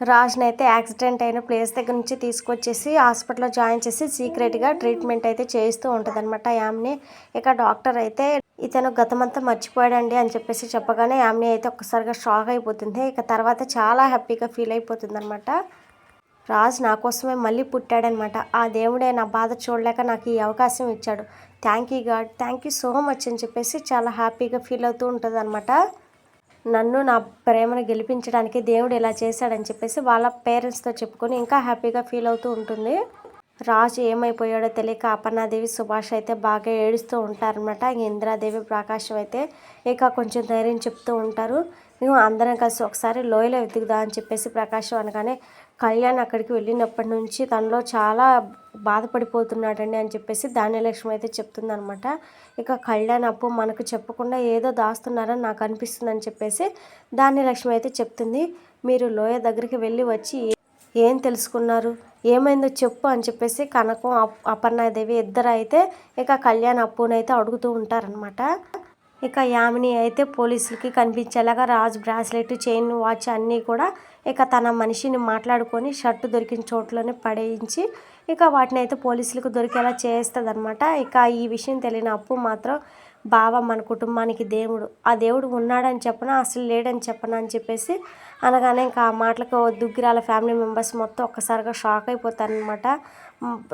రాజ్ని అయితే యాక్సిడెంట్ అయిన ప్లేస్ దగ్గర నుంచి తీసుకొచ్చేసి హాస్పిటల్లో జాయిన్ చేసి సీక్రెట్గా ట్రీట్మెంట్ అయితే చేయిస్తూ ఉంటుంది అనమాట యామ్ని. ఇక డాక్టర్ అయితే ఇతను గతమంతా మర్చిపోయాడండి అని చెప్పేసి చెప్పగానే యామ్ని అయితే ఒక్కసారిగా షాక్ అయిపోతుంది. ఇక తర్వాత చాలా హ్యాపీగా ఫీల్ అయిపోతుంది అనమాట రాజ్ నా కోసమే మళ్ళీ పుట్టాడనమాట ఆ దేవుడే నా బాధ చూడలేక నాకు ఈ అవకాశం ఇచ్చాడు. Thank you God. Thank you so much అని చెప్పేసి చాలా హ్యాపీగా ఫీల్ అవుతూ ఉంటుంది అనమాట నన్ను నా ప్రేమను గెలిపించడానికి దేవుడు ఇలా చేశాడని చెప్పేసి వాళ్ళ పేరెంట్స్తో చెప్పుకొని ఇంకా హ్యాపీగా ఫీల్ అవుతూ ఉంటుంది. రాజు ఏమైపోయాడో తెలియక అపర్ణాదేవి సుభాష్ అయితే బాగా ఏడుస్తూ ఉంటారనమాట ఇంద్రాదేవి ప్రకాశం అయితే ఇక కొంచెం ధైర్యం చెప్తూ ఉంటారు. మేము అందరం కలిసి ఒకసారి లోయలో ఎదుగుదా అని చెప్పేసి ప్రకాశం అనగానే కళ్యాణ్ అక్కడికి వెళ్ళినప్పటి నుంచి తనలో చాలా బాధపడిపోతున్నాడండి అని చెప్పేసి ధాన్యలక్ష్మి అయితే చెప్తుందనమాట. ఇక కళ్యాణ్ అప్పు మనకు చెప్పకుండా ఏదో దాస్తున్నారని నాకు అనిపిస్తుంది అని చెప్పేసి ధాన్యలక్ష్మి అయితే చెప్తుంది. మీరు లోయ దగ్గరికి వెళ్ళి వచ్చి ఏం తెలుసుకున్నారు? ఏమైందో చెప్పు అని చెప్పేసి కనకం అపర్ణాదేవి ఇద్దరు అయితే ఇక కళ్యాణ్ అప్పునైతే అడుగుతూ ఉంటారనమాట. ఇక యామిని అయితే పోలీసులకి కనిపించేలాగా రాజు బ్రాస్లెట్ చైన్ వాచ్ అన్నీ కూడా ఇక తన మనిషిని మాట్లాడుకొని షర్టు దొరికిన చోట్లోనే పడేయించి ఇక వాటిని అయితే పోలీసులకు దొరికేలా చేస్తుందన్నమాట ఇక ఈ విషయం తెలియని అప్పు మాత్రం బావ మన కుటుంబానికి దేవుడు. ఆ దేవుడు ఉన్నాడని చెప్పిన అసలు లేడని చెప్పనా అని చెప్పేసి అనగానే ఇంకా ఆ మాటలకు దుగ్గిరాల ఫ్యామిలీ మెంబర్స్ మొత్తం ఒక్కసారిగా షాక్ అయిపోతారనమాట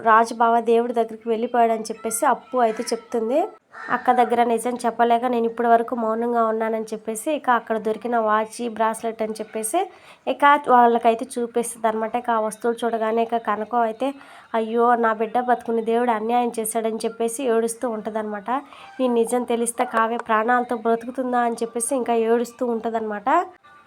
రాజు బావ దేవుడి దగ్గరికి వెళ్ళిపోయాడని చెప్పేసి అప్పు అయితే చెప్తుంది. అక్క దగ్గర నిజం చెప్పలేక నేను ఇప్పటి వరకు మౌనంగా ఉన్నానని చెప్పేసి ఇక అక్కడ దొరికిన వాచ్ బ్రాస్లెట్ అని చెప్పేసి ఇక వాళ్ళకైతే చూపిస్తుంది అనమాట ఇక ఆ వస్తువులు చూడగానే ఇక కనుకో అయితే అయ్యో నా బిడ్డ బతుకుని దేవుడు అన్యాయం చేశాడని చెప్పేసి ఏడుస్తూ ఉంటుందన్నమాట. ఈ నిజం తెలిస్తే కావ్య ప్రాణాలతో బ్రతుకుతుందా? అని చెప్పేసి ఇంకా ఏడుస్తూ ఉంటుందన్నమాట.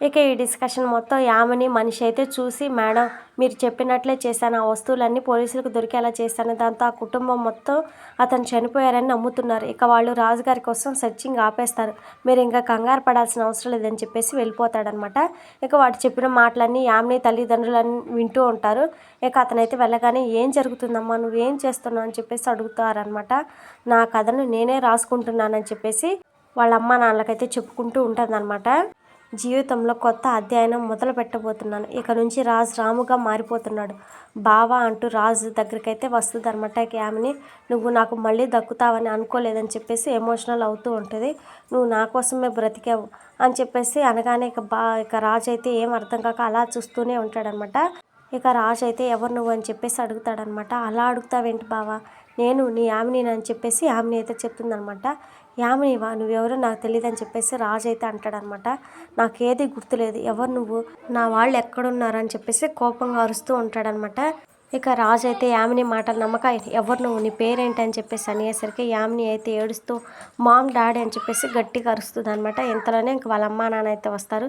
ఇక ఈ డిస్కషన్ మొత్తం యామని మనిషి అయితే చూసి మేడం మీరు చెప్పినట్లే చేశాను. ఆ వస్తువులన్నీ పోలీసులకు దొరికేలా చేశాను. దాంతో ఆ కుటుంబం మొత్తం అతను చనిపోయారని నమ్ముతున్నారు. ఇక వాళ్ళు రాజుగారి కోసం సర్చింగ్ ఆపేస్తారు. మీరు ఇంకా కంగారు పడాల్సిన అవసరం లేదని చెప్పేసి వెళ్ళిపోతాడనమాట. ఇక వాడు చెప్పిన మాటలన్నీ యామిని తల్లిదండ్రులన్నీ వింటూ ఉంటారు. ఇక అతనైతే వెళ్ళగానే ఏం జరుగుతుందమ్మా? నువ్వు ఏం చేస్తున్నావు? అని చెప్పేసి అడుగుతారనమాట. నా కథను నేనే రాసుకుంటున్నానని చెప్పేసి వాళ్ళ అమ్మ నాన్నలకైతే చెప్పుకుంటూ ఉంటుందన్నమాట జీవితంలో కొత్త అధ్యయనం మొదలు పెట్టబోతున్నాను ఇక నుంచి రాజు రాముగా మారిపోతున్నాడు. బావా అంటూ రాజు దగ్గరికైతే వస్తుంది అనమాట ఆమెని నువ్వు నాకు మళ్ళీ దక్కుతావని అనుకోలేదని చెప్పేసి ఎమోషనల్ అవుతూ ఉంటుంది. నువ్వు నా కోసమే బ్రతికావు అని చెప్పేసి అనగానే ఇక బా ఇక రాజు అయితే ఏం అర్థం కాక అలా చూస్తూనే ఉంటాడనమాట ఇక రాజు అయితే ఎవరు నువ్వు? అని చెప్పేసి అడుగుతాడనమాట అలా అడుగుతావేంటి బావా? నేను నీ ఆమెని అని చెప్పేసి ఆమెని అయితే చెప్తుందనమాట యామినివా నువ్వెవరో నాకు తెలియదు అని చెప్పేసి రాజు అయితే అంటాడనమాట. నాకేది గుర్తులేదు. ఎవరు నువ్వు? నా వాళ్ళు ఎక్కడున్నారని చెప్పేసి కోపంగా అరుస్తూ ఉంటాడనమాట. ఇక రాజు అయితే యామిని మాటలు నమ్మక ఎవరు నువ్వు? నీ పేరేంటి? అని చెప్పేసి అనేసరికి యామిని అయితే ఏడుస్తూ మామ్ డాడీ అని చెప్పేసి గట్టిగా అరుస్తుంది అనమాట ఇంతలోనే ఇంక వాళ్ళ అమ్మా నాన్న అయితే వస్తారు.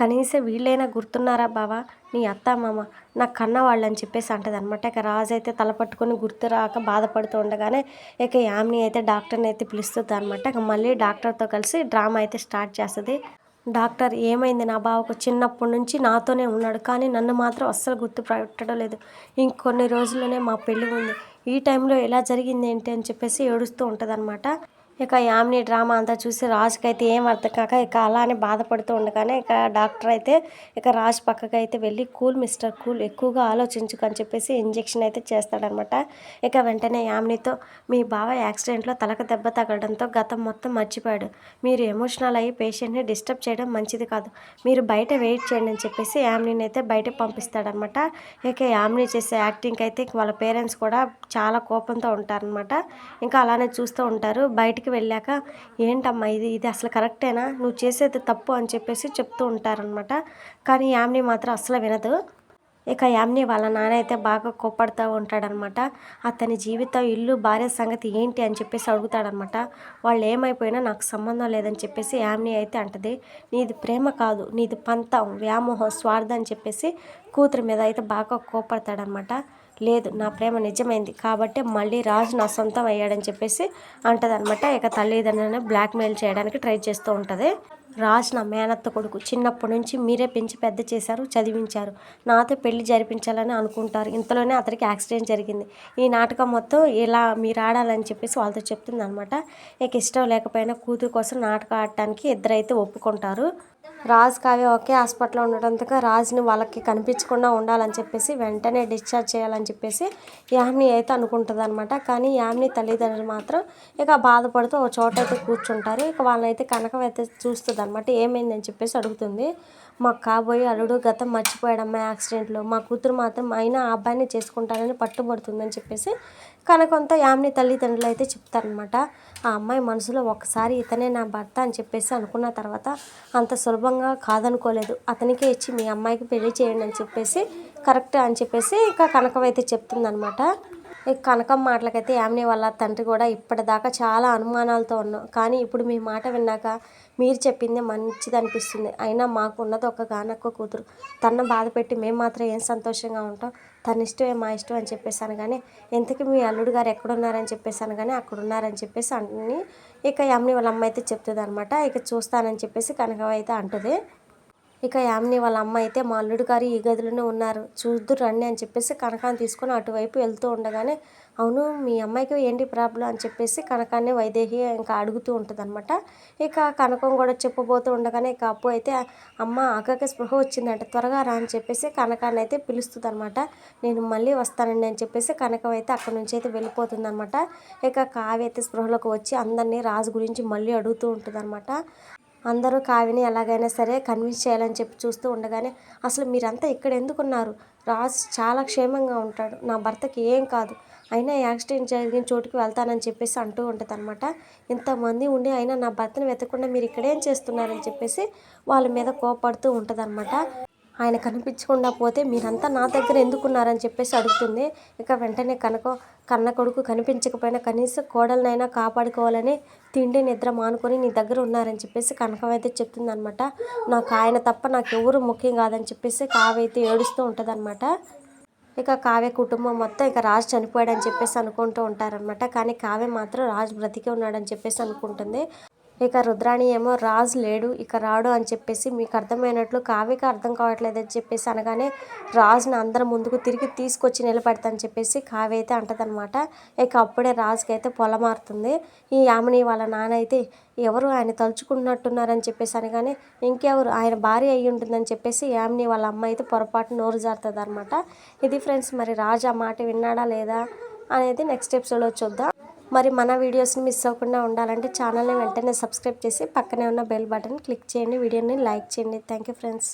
కనీసం వీళ్ళైనా గుర్తున్నారా బావా? నీ అత్త మామ నాకు కన్న వాళ్ళు అని చెప్పేసి అంటది అనమాట ఇక రాజు అయితే తల పట్టుకొని గుర్తు రాక బాధపడుతూ ఉండగానే ఇక యామిని అయితే డాక్టర్ని అయితే పిలుస్తుంది అనమాట ఇక మళ్ళీ డాక్టర్తో కలిసి డ్రామా అయితే స్టార్ట్ చేస్తుంది. డాక్టర్ ఏమైంది? నా బావకు చిన్నప్పటి నుంచి నాతోనే ఉన్నాడు కానీ నన్ను మాత్రం అస్సలు గుర్తు పెట్టడం లేదు. ఇంకొన్ని రోజుల్లోనే మా పెళ్ళి ఉంది. ఈ టైంలో ఎలా జరిగింది ఏంటి అని చెప్పేసి ఏడుస్తూ ఉంటుంది ఇక యామిని డ్రామా అంతా చూసి రాజుకి అయితే ఏం అర్థం కాక ఇక అలానే బాధపడుతూ ఉండగానే ఇక డాక్టర్ అయితే ఇక రాజు పక్కకి అయితే వెళ్ళి కూల్ మిస్టర్ కూల్ ఎక్కువగా ఆలోచించుకు అని చెప్పేసి ఇంజెక్షన్ అయితే చేస్తాడనమాట. ఇక వెంటనే యామినితో మీ బావ యాక్సిడెంట్లో తలకు దెబ్బ తగలడంతో గతం మొత్తం మర్చిపోయాడు. మీరు ఎమోషనల్ అయ్యి పేషెంట్ని డిస్టర్బ్ చేయడం మంచిది కాదు. మీరు బయట వెయిట్ చేయండి అని చెప్పేసి యామినిని అయితే బయట పంపిస్తాడనమాట. ఇక యామిని చేసే యాక్టింగ్ అయితే వాళ్ళ పేరెంట్స్ కూడా చాలా కోపంతో ఉంటారనమాట. ఇంకా అలానే చూస్తూ ఉంటారు. బయటికి బయటికి వెళ్ళాక ఏంటమ్మా ఇది? ఇది అసలు కరెక్టేనా? నువ్వు చేసేది తప్పు అని చెప్పేసి చెప్తూ ఉంటారనమాట కానీ యామ్ని మాత్రం అసలు వినదు. ఇక యామ్ని వాళ్ళ నాన్న అయితే బాగా కోపడుతూ ఉంటాడనమాట అతని జీవితం ఇల్లు భార్య సంగతి ఏంటి? అని చెప్పేసి అడుగుతాడనమాట వాళ్ళు ఏమైపోయినా నాకు సంబంధం లేదని చెప్పేసి యామ్ని అయితే అంటది. నీది ప్రేమ కాదు నీది పంతం వ్యామోహం స్వార్థం అని చెప్పేసి కూతురు మీద అయితే బాగా కోపడతాడనమాట లేదు నా ప్రేమ నిజమైంది కాబట్టి మళ్ళీ రాజు నా సొంతం అయ్యాడని చెప్పేసి అంటదనమాట ఇక తల్లిదండ్రులను బ్లాక్మెయిల్ చేయడానికి ట్రై చేస్తూ ఉంటుంది. రాజ్ నా మేనత్త కొడుకు చిన్నప్పటి నుంచి మీరే పెంచి పెద్ద చేశారు చదివించారు. నాతో పెళ్ళి జరిపించాలని అనుకుంటారు. ఇంతలోనే అతనికి యాక్సిడెంట్ జరిగింది. ఈ నాటకం మొత్తం ఇలా మీరు ఆడాలని చెప్పేసి వాళ్ళతో చెప్తుంది అనమాట ఇక ఇష్టం లేకపోయినా కూతురు కోసం నాటకం ఆడటానికి ఇద్దరైతే ఒప్పుకుంటారు. రాజు కావ్య ఒకే హాస్పిటల్లో ఉండటంతో రాజుని వాళ్ళకి కనిపించకుండా ఉండాలని చెప్పేసి వెంటనే డిశ్చార్జ్ చేయాలని చెప్పేసి యామిని అయితే అనుకుంటుంది అనమాట కానీ యామిని తల్లిదండ్రులు మాత్రం ఇక బాధపడుతూ ఒక చోట అయితే కూర్చుంటారు. ఇక వాళ్ళనైతే కనకం అయితే చూస్తుంది అనమాట ఏమైందని చెప్పేసి అడుగుతుంది. మాకు కాబోయే అల్లుడు గతం మర్చిపోయాడమ్మా యాక్సిడెంట్లో. మా కూతురు మాత్రం అయినా ఆ అబ్బాయిని చేసుకుంటానని పట్టుబడుతుందని చెప్పేసి కనకంతో యామిని తల్లిదండ్రులు అయితే చెప్తారనమాట ఆ అమ్మాయి మనసులో ఒకసారి ఇతనే నా భర్త అని చెప్పేసి అనుకున్న తర్వాత అంత సులభంగా కాదనుకోలేదు. అతనికే ఇచ్చి మీ అమ్మాయికి పెళ్ళి చేయండి అని చెప్పేసి కరెక్ట్ అని చెప్పేసి ఇక కనకం అయితే చెప్తుందనమాట కనకం మాటలకైతే యామిని వాళ్ళ తండ్రి కూడా ఇప్పటిదాకా చాలా అనుమానాలతో ఉన్నాం. కానీ ఇప్పుడు మీ మాట విన్నాక మీరు చెప్పింది మంచిది అనిపిస్తుంది అయినా మాకు ఉన్నది ఒక గానక్క కూతురు. తన బాధ పెట్టి మేము మాత్రం ఏం సంతోషంగా ఉంటాం? తన ఇష్టమే మా ఇష్టం అని చెప్పేసాను కానీ ఇంతకీ మీ అల్లుడు గారు ఎక్కడున్నారని చెప్పేసాను కానీ అక్కడ ఉన్నారని చెప్పేసి అన్నీ ఇక యామిని వాళ్ళ అమ్మ అయితే చెప్తుంది అనమాట ఇక చూస్తానని చెప్పేసి కనకం అయితే అంటుంది. ఇక యామిని వాళ్ళ అమ్మ అయితే మా అల్లుడు గారు ఈ గదిలోనే ఉన్నారు. చూద్దురు రండి అని చెప్పేసి కనకాన్ని తీసుకొని అటువైపు వెళ్తూ ఉండగానే అవును మీ అమ్మాయికి ఏంటి ప్రాబ్లం అని చెప్పేసి కనకాన్ని వైదేహి ఇంకా అడుగుతూ ఉంటుంది అనమాట ఇక కనకం కూడా చెప్పబోతూ ఉండగానే ఇక అప్పు అయితే అమ్మ అక్కకి స్పృహ వచ్చిందంట త్వరగా రా అని చెప్పేసి కనకాన్ని అయితే పిలుస్తుంది అనమాట నేను మళ్ళీ వస్తానండి అని చెప్పేసి కనకం అయితే అక్కడి నుంచి అయితే వెళ్ళిపోతుంది అనమాట ఇక కావ్య అయితే స్పృహలోకి వచ్చి అందరినీ రాజు గురించి మళ్ళీ అడుగుతూ ఉంటుంది అనమాట అందరూ కావిని ఎలాగైనా సరే కన్విన్స్ చేయాలని చెప్పి చూస్తూ ఉండగానే అసలు మీరంతా ఇక్కడ ఎందుకున్నారు? రాజ్ చాలా క్షేమంగా ఉంటాడు. నా భర్తకి ఏం కాదు. అయినా యాక్సిడెంట్ జరిగిన చోటుకి వెళ్తానని చెప్పేసి అంటూ ఉంటుంది అనమాట ఇంతమంది ఉండి అయినా నా భర్తను వెతకుండా మీరు ఇక్కడేం చేస్తున్నారని చెప్పేసి వాళ్ళ మీద కోపడుతూ ఉంటుంది ఆయన కనిపించకుండా పోతే మీరంతా నా దగ్గర ఎందుకున్నారని చెప్పేసి అడుగుతుంది. ఇక వెంటనే కనుక కన్న కొడుకు కనిపించకపోయినా కనీసం కోడలనైనా కాపాడుకోవాలని తిండి నిద్ర మానుకొని నీ దగ్గర ఉన్నారని చెప్పేసి కనకం అయితే చెప్తుంది అనమాట నాకు ఆయన తప్ప నాకు ఎవరు ముఖ్యం కాదని చెప్పేసి కావైతే అయితే ఏడుస్తూ ఉంటుంది ఇక కావ్య కుటుంబం మొత్తం ఇక రాజు చనిపోయాడని చెప్పేసి అనుకుంటూ ఉంటారనమాట కానీ కావ్య మాత్రం రాజు బ్రతికే ఉన్నాడని చెప్పేసి అనుకుంటుంది. ఇక రుద్రాణి ఏమో రాజు లేడు ఇక రాడు అని చెప్పేసి మీకు అర్థమైనట్లు కావ్యకి అర్థం కావట్లేదు అని చెప్పేసి అనగానే రాజుని అందరం ముందుకు తిరిగి తీసుకొచ్చి నిలబెడతాని చెప్పేసి కావ్య అయితే అంటదనమాట ఇక అప్పుడే రాజుకి అయితే పొలమారుతుంది ఈ యామిని వాళ్ళ నాన్న అయితే ఎవరు ఆయన తలుచుకుంటున్నట్టున్నారని చెప్పేసి అనగానే ఇంకెవరు ఆయన భార్య అయి ఉంటుందని చెప్పేసి యామిని వాళ్ళ అమ్మ అయితే పొరపాటు నోరు జారుతుంది అనమాట ఇది ఫ్రెండ్స్ మరి రాజు ఆ మాట విన్నాడా లేదా అనేది నెక్స్ట్ ఎపిసోడ్లో చూద్దాం. మరి మన వీడియోస్ని మిస్ అవ్వకుండా ఉండాలంటే ఛానల్ని వెంటనే సబ్స్క్రైబ్ చేసి పక్కనే ఉన్న బెల్ బటన్ క్లిక్ చేయండి. వీడియోని లైక్ చేయండి. Thank you friends.